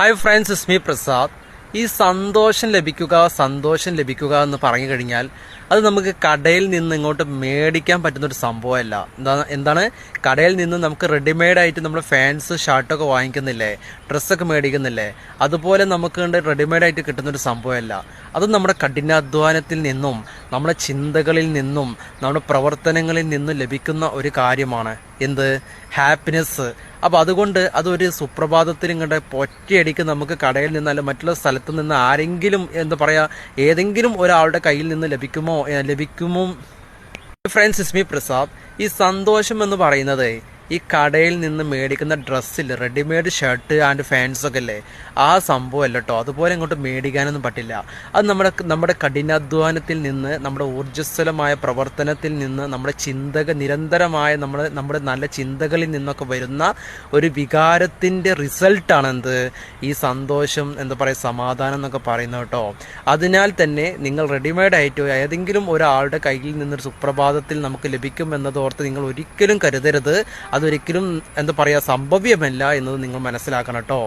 Hi friends ഇസ്മി പ്രസാദ് ഈ സന്തോഷം ലഭിക്കുക സന്തോഷം ലഭിക്കുക എന്ന് പറഞ്ഞു കഴിഞ്ഞാൽ അത് നമുക്ക് കടയിൽ നിന്ന് ഇങ്ങോട്ട് മേടിക്കാൻ പറ്റുന്ന ഒരു സംഭവമല്ല. എന്താ എന്താണ്? കടയിൽ നിന്ന് നമുക്ക് റെഡിമെയ്ഡായിട്ട് നമ്മൾ ഫാൻസ് ഷർട്ടൊക്കെ വാങ്ങിക്കുന്നില്ലേ? ഡ്രസ്സൊക്കെ മേടിക്കുന്നില്ലേ? അതുപോലെ നമുക്ക് റെഡിമെയ്ഡായിട്ട് കിട്ടുന്ന ഒരു സംഭവമല്ല. അത് നമ്മുടെ കഠിനാധ്വാനത്തിൽ നിന്നും നമ്മുടെ ചിന്തകളിൽ നിന്നും നമ്മുടെ പ്രവർത്തനങ്ങളിൽ നിന്നും ലഭിക്കുന്ന ഒരു കാര്യമാണ്. എന്ത്? ഹാപ്പിനെസ് അപ്പോൾ അതുകൊണ്ട് അതൊരു സുപ്രഭാതത്തിൽ ഇങ്ങോട്ട് പൊറ്റയടിക്ക് നമുക്ക് കടയിൽ നിന്ന് അല്ലെങ്കിൽ മറ്റുള്ള സ്ഥലത്ത് നിന്ന് ആരെങ്കിലും എന്താ പറയുക ഏതെങ്കിലും ഒരാളുടെ കയ്യിൽ നിന്ന് ലഭിക്കുമോ? ലഭിക്കുമോ? ഫ്രണ്ട്സ് ഇസ്മി പ്രസാദ് ഈ സന്തോഷം എന്ന് പറയുന്നത് ഈ കടയിൽ നിന്ന് മേടിക്കുന്ന ഡ്രസ്സിൽ റെഡിമെയ്ഡ് ഷർട്ട് ആൻഡ് ഫാൻസ് ഒക്കെ അല്ലേ ആ സംഭവം അല്ല കേട്ടോ അതുപോലെ ഇങ്ങോട്ട് മേടിക്കാനൊന്നും പറ്റില്ല. അത് നമ്മുടെ നമ്മുടെ കഠിനാധ്വാനത്തിൽ നിന്ന് നമ്മുടെ ഊർജസ്വലമായ പ്രവർത്തനത്തിൽ നിന്ന് നമ്മുടെ ചിന്തക നിരന്തരമായ നമ്മുടെ നമ്മുടെ നല്ല ചിന്തകളിൽ നിന്നൊക്കെ വരുന്ന ഒരു വികാരത്തിന്റെ റിസൾട്ടാണ് എന്ത് ഈ സന്തോഷം എന്താ പറയുക സമാധാനം എന്നൊക്കെ പറയുന്നത് കേട്ടോ അതിനാൽ തന്നെ നിങ്ങൾ റെഡിമെയ്ഡ് ആയിട്ട് ഏതെങ്കിലും ഒരാളുടെ കയ്യിൽ നിന്നൊരു സുപ്രഭാതത്തിൽ നമുക്ക് ലഭിക്കും എന്നതോർത്ത് നിങ്ങൾ ഒരിക്കലും കരുതരുത്. അതൊരിക്കലും എന്താ പറയുക സംഭവ്യമല്ല എന്നത് നിങ്ങൾ മനസ്സിലാക്കണം കേട്ടോ